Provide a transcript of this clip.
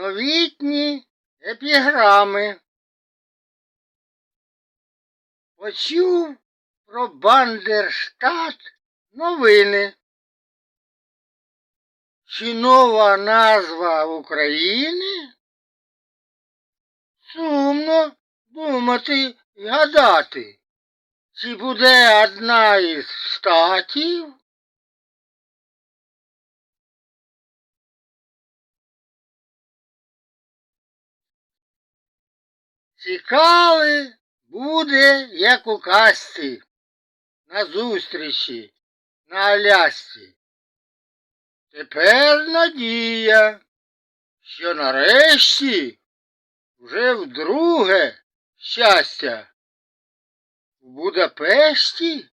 Новітні епіграми. Почув про Бандерштат новини. Чи нова назва України? Сумно думати і гадати, чи буде одна із штатів? Цікаве буде, як у казці, на зустрічі на Алясці. Тепер надія, що нарешті вже вдруге щастя в Будапешті